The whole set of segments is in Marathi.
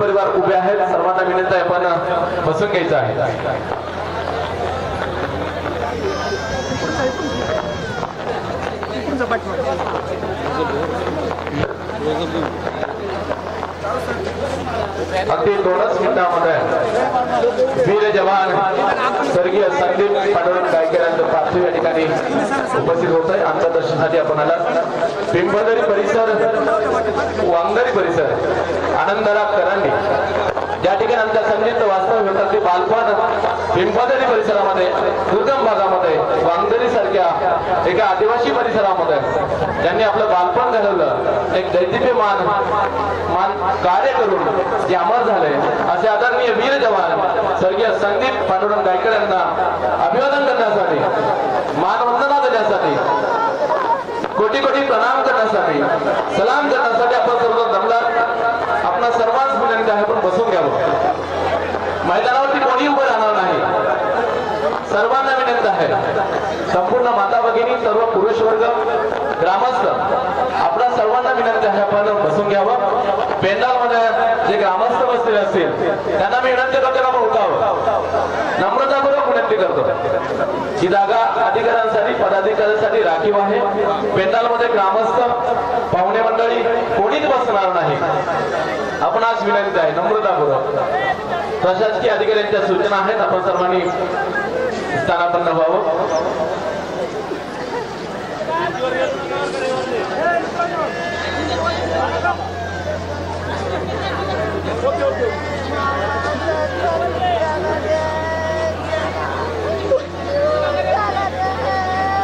परिवार उभे आहेत. सर्वांना विनंती आहे आपण बसून घ्यायचं आहे. अगदी दोनच मिनिटामध्ये वीर जवान स्वर्गीय संदीप पांडुरंग गायकर यांचं पार्थिव या ठिकाणी उपस्थित होत आहे. आमच्या दर्शनासाठी आपण आला. पिंपळदरी परिसर वांगरी परिसर आनंदराव करांनी ज्या ठिकाणी आमच्या संगीत वास्तव होतात ते बालपण पिंपळदरी परिसरामध्ये दुर्गम भागामध्ये वांगरी सारख्या एका आदिवासी परिसरामध्ये त्यांनी आपलं बालपण घडवलं. एक दैदिप्यमान मान मान कार्य करून जे अमर झाले असे आदरणीय वीर जवान स्वर्गीय संदीप पांडुरंग गायकर यांना अभिवादन करण्यासाठी मानवंदना देण्यासाठी कोटी कोटी प्रणाम करण्यासाठी सलाम करण्यासाठी आपण सर्व जमलात आपणा सर्वांच विनंती आहे पण बसून घ्यावं. मैदानावरती कोणी उभं राहणार नाही. सर्वांना विनंती आहे. संपूर्ण माता भगिनी सर्व पुरुष वर्ग ग्रामस्थ आपल्या सर्वांना विनंती आहे आपण बसून घ्यावं. पेंडालमध्ये जे ग्रामस्थ बसलेले असतील त्यांना मी विनंती करतो का उठावं. नम्रतापूर्वक विनंती करतो. ही जागा अधिकाऱ्यांसाठी पदाधिकाऱ्यांसाठी राखीव आहे. पेंडालमध्ये ग्रामस्थ पाहुणे मंडळी कोणीच बसणार नाही. आपण आज विनंती आहे नम्रतापूर्वक. प्रशासकीय अधिकाऱ्यांच्या सूचना आहेत आपण सर्वांनी स्थानापन्न व्हावं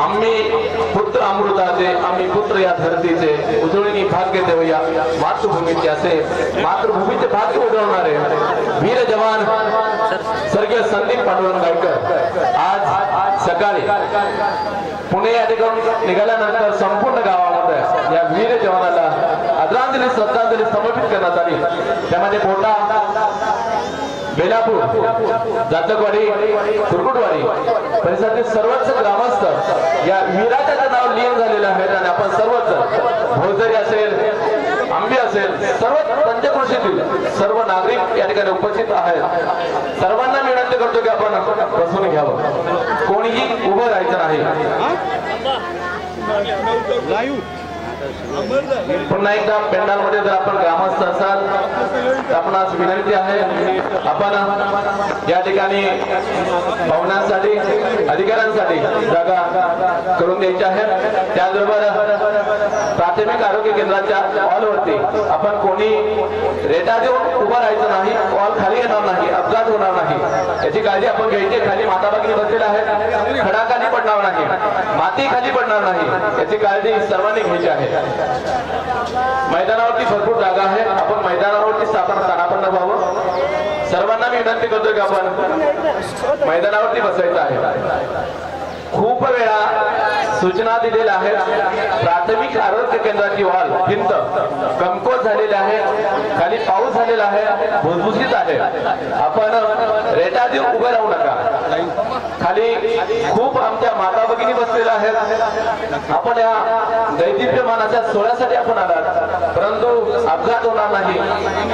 आम्ही पुत्र अमृताचे आम्ही पुत्र या धरतीचे उजळणी भाग्य देऊया मातृभूमीचे असे मातृभूमीचे भाग्य उजळणारे वीर जवान स्वर्गीय संदीप पांडुरंग गायकर. आज सकाळी पुणे या ठिकाणी निघाल्यानंतर संपूर्ण गावामध्ये या वीर जवानाला आदरांजली श्रद्धांजली समर्पित करण्यात आली. त्यामध्ये मोठा बेलापूर जातकवाडी कुरकुटवाडी परिसरातील सर्वच ग्रामस्थ या वीराचं नाव लिहिण झालेलं आहे आणि आपण सर्वच भोजरी असेल आंबे असेल सर्व पंचकृषीतील सर्व नागरिक या ठिकाणी उपस्थित आहेत. सर्वांना विनंती करतो की आपण बसून घ्यावं. कोणीही उभं राहायचं नाही. पुन्हा एकदा पेंडालमध्ये जर आपण ग्रामस्थ असाल तर आपणास विनंती आहे आपण या ठिकाणी पाहुण्यांसाठी अधिकाऱ्यांसाठी जागा करून द्यायची आहे. त्याचबरोबर प्राथमिक आरोग्य केंद्राच्या हॉलवरती आपण कोणी रेटा देऊन उभं राहायचं नाही हॉल खाली येणार नाही अपघात होणार नाही. याची काळजी आपण घ्यायची. खाली माता भगिनी बसलेल्या आहेत. खडा खाली पडणार नाही. माती खाली पडणार नाही. याची काळजी सर्वांनी घ्यायची आहे. मैदानावरती भरपूर जागा आहे आपण मैदानावरती स्थापन स्थानापन्न व्हावं. सर्वांना मी विनंती करतोय की आपण मैदानावरती बसायचं आहे. खूप वेळा सूचना दिलेल्या आहेत. प्राथमिक आरोग्य केंद्राची वाल भिंत. कमकोत झालेली आहे. खाली पाऊस झालेला आहे. भुसभुशीत आहे. आपण रेटा देऊन उभे राहू नका. खाली खूप आमच्या माता भगिनी बसलेल्या आहेत. आपण या दैदिप्यमानाच्या सोहळ्यासाठी आपण आलात. परंतु अपघात होणार नाही.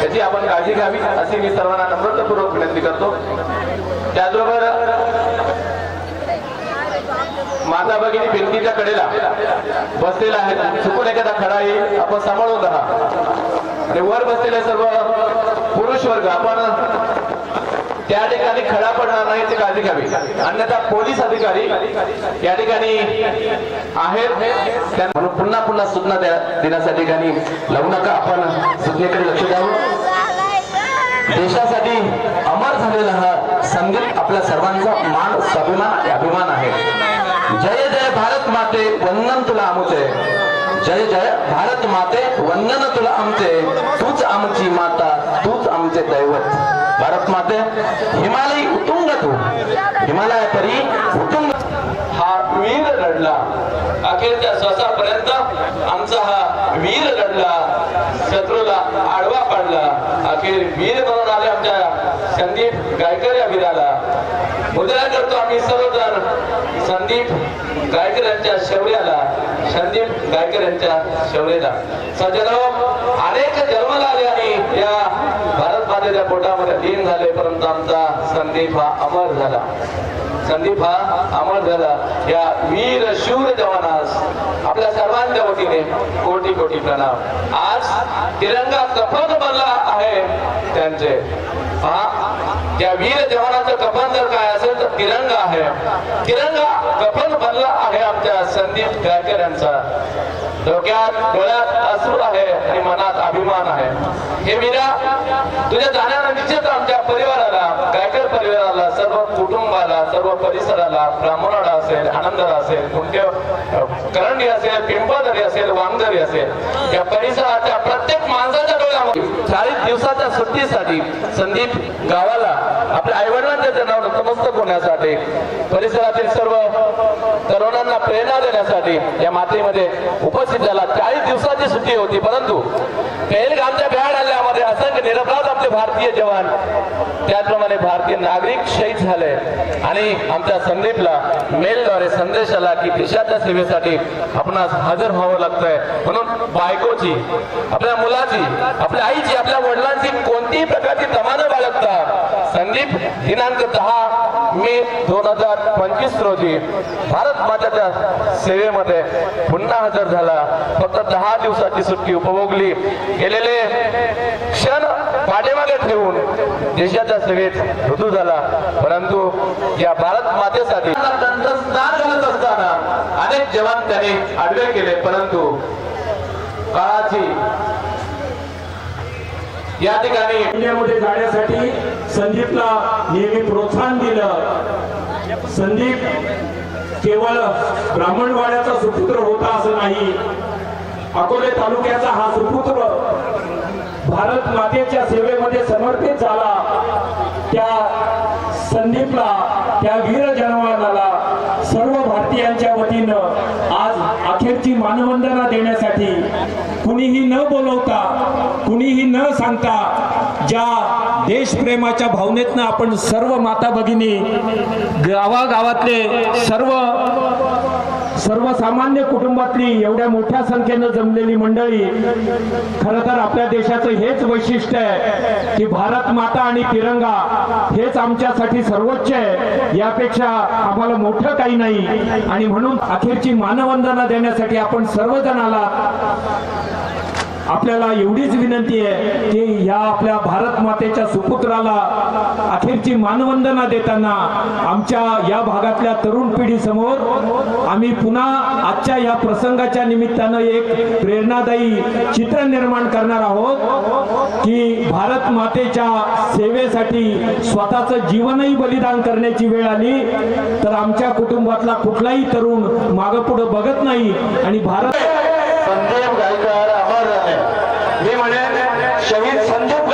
याची आपण काळजी घ्यावी अशी मी सर्वांना नम्रतापूर्वक विनंती करतो. त्याचबरोबर माता भगिनी भिंतीच्या कडेला बसलेला आहे चुकून एखादा खडा येईल आपण सांभाळून राहा. आणि वर बसलेले सर्व पुरुष वर्ग आपण त्या ठिकाणी खडा पडणार नाही ते काळजी घ्यावी. अन्यथा पोलीस अधिकारी या ठिकाणी आहेत. त्या- म्हणून पुन्हा पुन्हा सूचना द्या- देण्यासाठी ठिकाणी लावू नका. आपण सूचनेकडे लक्ष द्यावं. देशासाठी अमर झालेला हा संगीत आपल्या सर्वांचा मान स्वाभिमान आणि अभिमान आहे. जय जय भारत माते वंदन तुला आमचे. जय जय भारत माते वंदन तुला आमचे. तूच आमची माता तूच आमचे दैवत. भारत माते हिमालयी उतुंग तू. हिमालय परी उतुंग. हा वीर लढला अखेरच्या श्वासापर्यंत आमचा हा वीर लढला शत्रूला पाडला अखेर वीर बनून आले आमच्या संदीप गायकर या वीराला. मुद्रा करतो आम्ही सर्वजण संदीप गायकर यांच्या शौर्याला. संदीप गायकर यांच्या शौर्याला. सज्जनो अनेक जन्माला आले आणि या भारत मातेच्या पोटामध्ये दिन झाले परंतु आमचा संदीप हा अमर झाला. संदीप हा अमर झाला. या वीर शूर जवानास आपल्या सर्व सर्वांच्या वतीने कोटी कोटी प्रणाम. आज तिरंगा कफन बनला आहे त्यांचे. पहा त्या वीर जवानाचं कफन जर काय असेल तर तिरंगा आहे. तिरंगा कफन बनला आहे आमच्या संदीप गायकर यांचा डोक्यात डोळ्यात अश्रू आहे आणि मनात अभिमान आहे. हे वीरा तुझ्या जाण्यानं निश्चित आमच्या परिवाराला गायकर परिवाराला सर्व कुटुंबाला सर्व परिसराला ब्राह्मणाला असेल आनंदाला असेल कुंटे करंडी असेल पिंपळदरी असेल वांगदरी असेल या परिसराच्या प्रत्येक माणसाच्या डोळ्यामध्ये चाळीस दिवसाच्या सुट्टीसाठी संदीप गावाला आपल्या आईवडिलांच्या वडिलांच्या नतमस्तक होण्यासाठी परिसरातील सर्व तरुणांना प्रेरणा देण्यासाठी या मातेमध्ये उपस्थित झाला. चाळीस दिवसाची सुट्टी होती परंतु पेहलगामच्या भ्याड हल्ल्यामध्ये आमचे भारतीय जवान त्याचप्रमाणे भारतीय नागरिक शहीद झाले. आणि आमच्या संदीपला मेलद्वारे संदेश आला की देशाच्या सेवेसाठी आपणास हजर व्हावं लागतंय. म्हणून बायकोची आपल्या मुलाची आपल्या आईची आपल्या वडिलांची कोणतीही प्रकारची तमा बाळगता. संदीप दिनांक दहा मे दोन हजार पंचवीस रोजी भारत माताच्या सेवेमध्ये पुन्हा हजर झाला. फक्त दहा दिवसाची सुट्टी उपभोगली. गेलेले क्षण पाठीमागे ठेवून देशाच्या सेवेत रुजू झाला. परंतु या भारत मातेसाठी स्नान घालत असताना अनेक जवान त्याने आडवे केले परंतु काळाची या ठिकाणी इंडियामध्ये जाण्यासाठी संदीपला नेहमी प्रोत्साहन दिलं. संदीप केवळ ब्राह्मणवाड्याचा सुपुत्र होता असं नाही. अकोले तालुक्याचा हा सुपुत्र भारत मातेच्या सेवेमध्ये समर्पित झाला. त्या संदीपला त्या वीर जवानाला सर्व भारतीयांच्या वतीनं आज अखेरची मानवंदना देण्यासाठी कुणीही न बोलवता कुणीही न सांगता ज्या देशप्रेमाच्या भावनेतनं आपण सर्व माता भगिनी गावागावातले सर्व सर्वसामान्य कुटुंबातली एवढ्या मोठ्या संख्येनं जमलेली मंडळी खर तर आपल्या देशाचं हेच वैशिष्ट्य आहे की भारत माता आणि तिरंगा हेच आमच्यासाठी सर्वोच्च आहे. यापेक्षा आम्हाला मोठं काही नाही. आणि म्हणून अखेरची मानवंदना देण्यासाठी आपण सर्वजणाला आपल्याला एवढीच विनंती आहे की या आपल्या भारत मातेच्या सुपुत्राला अखेरची मानवंदना देताना आमच्या या भागातल्या तरुण पिढी समोर आम्ही पुन्हा आजच्या या प्रसंगाच्या निमित्तानं एक प्रेरणादायी चित्र निर्माण करणार आहोत की भारत मातेच्या सेवेसाठी स्वतःचं जीवनही बलिदान करण्याची वेळ आली. तर आमच्या कुटुंबातला कुठलाही तरुण मागं पुढं बघत नाही आणि भारत संदेव गायकर मी म्हणेन शहीद संदीप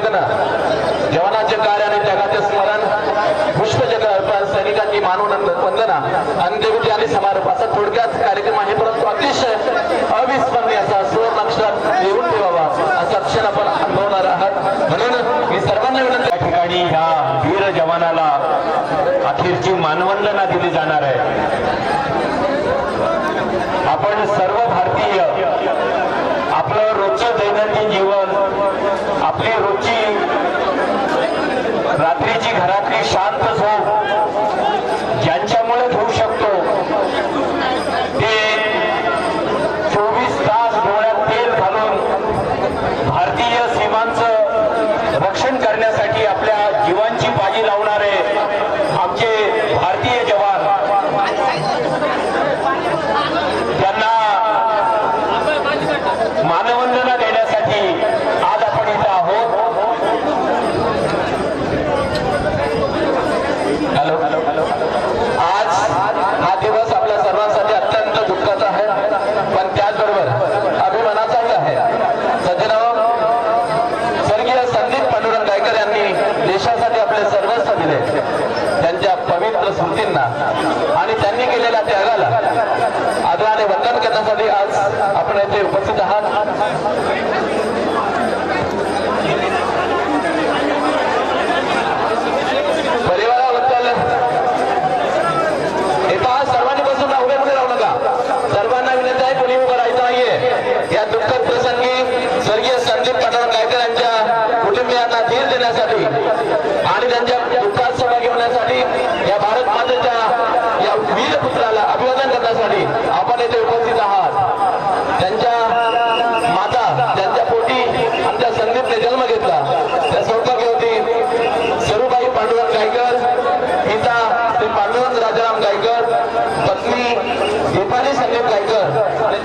वेदना. जवानाचे कार्य आणि त्यागाचे स्मरण पुष्पचक्र अर्पण सैनिकांची मानून वंदना अंत्यकृती आणि समारोपाचा थोडक्यात कार्यक्रम आहे. परंतु अतिशय अविस्मरणीय असा सुवर्ण अक्षरात येऊन ठेवावा असा क्षण आपण अनुभवणार आहात. म्हणून मी सर्वांना विनंती या ठिकाणी ह्या वीर जवानाला अखेरची मानवंदना दिली जाणार आहे. आपण सर्व সারা त्यांचे सर्वस्व दिले. त्यांच्या पवित्र स्मृतींना. आणि त्यांनी केलेल्या त्यागाला आदराने वंदन करण्यासाठी आज आपण येथे उपस्थित आहात. लोकांनी सांगितलं आणि